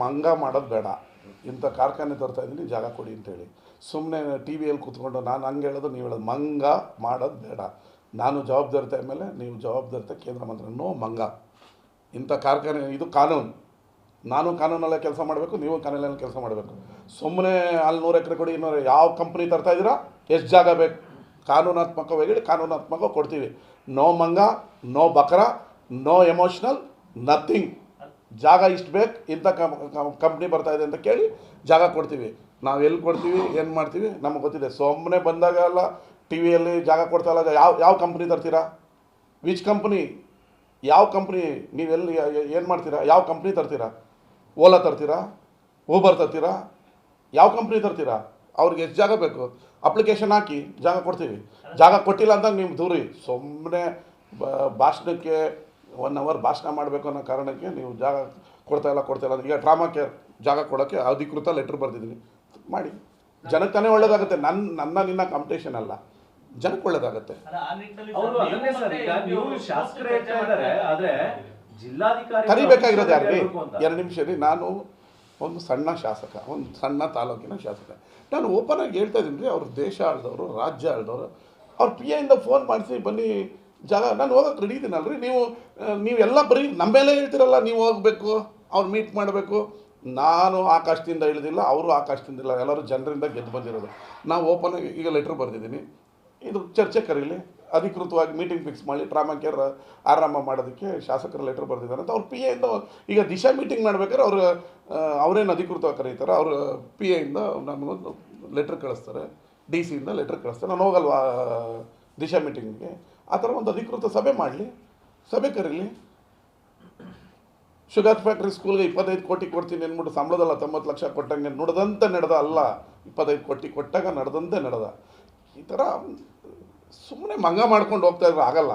ಮಂಗ ಮಾಡೋದು ಬೇಡ. ಇಂಥ ಕಾರ್ಖಾನೆ ತರ್ತಾ ಇದ್ದೀನಿ, ಜಾಗ ಕೊಡಿ ಅಂತೇಳಿ. ಸುಮ್ಮನೆ ಟಿ ವಿಯಲ್ಲಿ ಕೂತ್ಕೊಂಡು ನಾನು ಹಂಗೆ ಹೇಳೋದು, ನೀವು ಹೇಳೋದು ಮಂಗ ಮಾಡೋದು ಬೇಡ. ನಾನು ಜವಾಬ್ದಾರಿತೆ ಮೇಲೆ ನೀವು ಜವಾಬ್ದಾರಿತೆ ಕೇಂದ್ರ ಮಂತ್ರಿ. ನೋ ಮಂಗ. ಇಂಥ ಕಾರ್ಖಾನೆ, ಇದು ಕಾನೂನು. ನಾನು ಕಾನೂನಲ್ಲೇ ಕೆಲಸ ಮಾಡಬೇಕು, ನೀವು ಕಾನೂನಲ್ಲಿ ಕೆಲಸ ಮಾಡಬೇಕು. ಸುಮ್ಮನೆ ಅಲ್ಲಿ ನೂರು ಎಕರೆ ಕೊಡಿ, ಇನ್ನೂರು ಯಾವ ಕಂಪ್ನಿ ತರ್ತಾ ಇದ್ದೀರಾ? ಎಷ್ಟು ಜಾಗ ಬೇಕು? ಕಾನೂನಾತ್ಮಕವಾಗಿ ಕಾನೂನಾತ್ಮಕ ಕೊಡ್ತೀವಿ. ನೋ ಮಂಗ, ನೋ ಬಕ್ರ, ನೋ ಎಮೋಷ್ನಲ್ ನಥಿಂಗ್ ಜಾಗ ಇಷ್ಟು ಬೇಕು, ಇಂಥ ಕಂಪ್ನಿ ಬರ್ತಾ ಇದೆ ಅಂತ ಕೇಳಿ ಜಾಗ ಕೊಡ್ತೀವಿ. ನಾವು ಎಲ್ಲಿ ಕೊಡ್ತೀವಿ, ಏನು ಮಾಡ್ತೀವಿ ನಮಗೆ ಗೊತ್ತಿದೆ. ಸುಮ್ಮನೆ ಬಂದಾಗ ಅಲ್ಲ ಟಿ ವಿಯಲ್ಲಿ ಜಾಗ ಕೊಡ್ತಾ ಇಲ್ಲ ಯಾವ ಯಾವ ಕಂಪ್ನಿ ತರ್ತೀರಾ? ವಿಚ್ ಕಂಪ್ನಿ ಯಾವ ಕಂಪ್ನಿ ನೀವೆಲ್ಲಿ ಏನು ಮಾಡ್ತೀರಾ? ಯಾವ ಕಂಪ್ನಿ ತರ್ತೀರಾ? ಓಲಾ ತರ್ತೀರಾ? ಊಬರ್ ತರ್ತೀರಾ? ಯಾವ ಕಂಪ್ನಿ ತರ್ತೀರಾ? ಅವ್ರಿಗೆ ಎಷ್ಟು ಜಾಗ ಬೇಕು? ಅಪ್ಲಿಕೇಶನ್ ಹಾಕಿ ಜಾಗ ಕೊಡ್ತೀವಿ. ಜಾಗ ಕೊಟ್ಟಿಲ್ಲ ಅಂತ ನೀವು ದೂರಿ. ಸುಮ್ಮನೆ ಭಾಷಣಕ್ಕೆ ಒನ್ ಅವರ್ ಭಾಷಣ ಮಾಡಬೇಕು ಅನ್ನೋ ಕಾರಣಕ್ಕೆ ನೀವು ಜಾಗ ಕೊಡ್ತಾ ಇಲ್ಲ ಕೊಡ್ತಾ ಇಲ್ಲ ಈಗ ಡ್ರಾಮಾ ಕೇರ್ ಜಾಗ ಕೊಡೋಕ್ಕೆ ಅಧಿಕೃತ ಲೆಟ್ರ್ ಬರ್ದಿದ್ದೀನಿ. ಮಾಡಿ. ಜನಕ್ಕೆ ತಾನೇ ಒಳ್ಳೇದಾಗುತ್ತೆ. ನನ್ನ ನನ್ನ ನಿನ್ನ ಕಾಂಪಿಟೇಷನ್ ಅಲ್ಲ. ಜನಕ್ಕೆ ಒಳ್ಳೇದಾಗುತ್ತೆ. ಅವರು ಅದನ್ನೇ ಸರ್ ನೀವು ಶಾಸಕರು ಹೇಳ್ತಾ ಇದ್ದಾರೆ ಆದ್ರೆ ಜಿಲ್ಲಾಧಿಕಾರಿ ಕರಿಬೇಕಾಗಿರೋದು ಯಾರಿಗೆ ಹೇಳ್ಬೇಕು ಎರಡು ನಿಮಿಷ ರೀ ನಾನು ಒಂದು ಸಣ್ಣ ಶಾಸಕ ಒಂದು ಸಣ್ಣ ತಾಲೂಕಿನ ಶಾಸಕ. ನಾನು ಓಪನ್ ಆಗಿ ಹೇಳ್ತಾ ಇದ್ದೀನಿ ರೀ ಅವ್ರ ದೇಶ ಆಳ್ದವರು ರಾಜ್ಯ ಆಳ್ದವರು. ಅವ್ರ ಪಿ ಎಯಿಂದ ಫೋನ್ ಮಾಡಿಸಿ ಬನ್ನಿ ಜಾಗ, ನಾನು ಹೋಗಕ್ಕೆ ರೆಡಿ ಇದ್ದೀನಲ್ರಿ? ನೀವು ನೀವೆಲ್ಲ ಬರೀ ನಮ್ಮ ಮೇಲೆ ಹೇಳ್ತಿರಲ್ಲ, ನೀವು ಹೋಗಬೇಕು, ಅವ್ರು ಮೀಟ್ ಮಾಡಬೇಕು. ನಾನು ಆಕಾಶದಿಂದ ಇಳಿದಿಲ್ಲ, ಅವರು ಆಕಾಶದಿಂದ ಇಲ್ಲ, ಎಲ್ಲರೂ ಜನರಿಂದ ಗೆದ್ದು ಬಂದಿರೋದು. ನಾವು ಓಪನ್ ಆಗಿ, ಈಗ ಲೆಟ್ರ್ ಬರೆದಿದ್ದೀನಿ. ಇದು ಚರ್ಚೆ ಕರೀಲಿ. ಅಧಿಕೃತವಾಗಿ ಮೀಟಿಂಗ್ ಫಿಕ್ಸ್ ಮಾಡಿ ಟ್ರಾಮಾ ಕೇರ್ ಆರಂಭ ಮಾಡೋದಕ್ಕೆ ಶಾಸಕರ ಲೆಟ್ರ್ ಬರೆದಿದ್ದಾರೆ ಅಂತ ಅವ್ರು ಪಿ ಎಯಿಂದ ಈಗ ದಿಶಾ ಮೀಟಿಂಗ್ ಮಾಡ್ಬೇಕಾದ್ರೆ ಅವರು ಅವರೇನು ಅಧಿಕೃತವಾಗಿ ಕರೀತಾರೆ, ಅವರು ಪಿ ಎಯಿಂದ ನಮಗೊಂದು ಲೆಟ್ರ್ ಕಳಿಸ್ತಾರೆ. ಡಿ ಸಿಯಿಂದ ಲೆಟ್ರ್ ಕಳಿಸ್ತಾರೆ. ನಾನು ಹೋಗಲ್ವಾ ದಿಶಾ ಮೀಟಿಂಗ್ಗೆ ಆ ಥರ ಒಂದು ಅಧಿಕೃತ ಸಭೆ ಮಾಡಲಿ. ಸಭೆ ಕರೀಲಿ. ಶುಗರ್ ಫ್ಯಾಕ್ಟ್ರಿ ಸ್ಕೂಲ್ಗೆ ಇಪ್ಪತ್ತೈದು ಕೋಟಿ ಕೊಡ್ತೀನಿ ಅಂದ್ಬಿಟ್ಟು ಸಂಬಳದಲ್ಲ ತೊಂಬತ್ತು ಲಕ್ಷ ಕೊಟ್ಟಂಗೆ ನುಡ್ದಂತೆ ನಡೆದ ಅಲ್ಲ, ಇಪ್ಪತ್ತೈದು ಕೋಟಿ ಕೊಟ್ಟಾಗ ನಡೆದಂತೆ ನಡೆದ. ಈ ಥರ ಸುಮ್ಮನೆ ಮಂಗ ಮಾಡ್ಕೊಂಡು ಹೋಗ್ತಾ ಇದ್ರೆ ಆಗಲ್ಲ.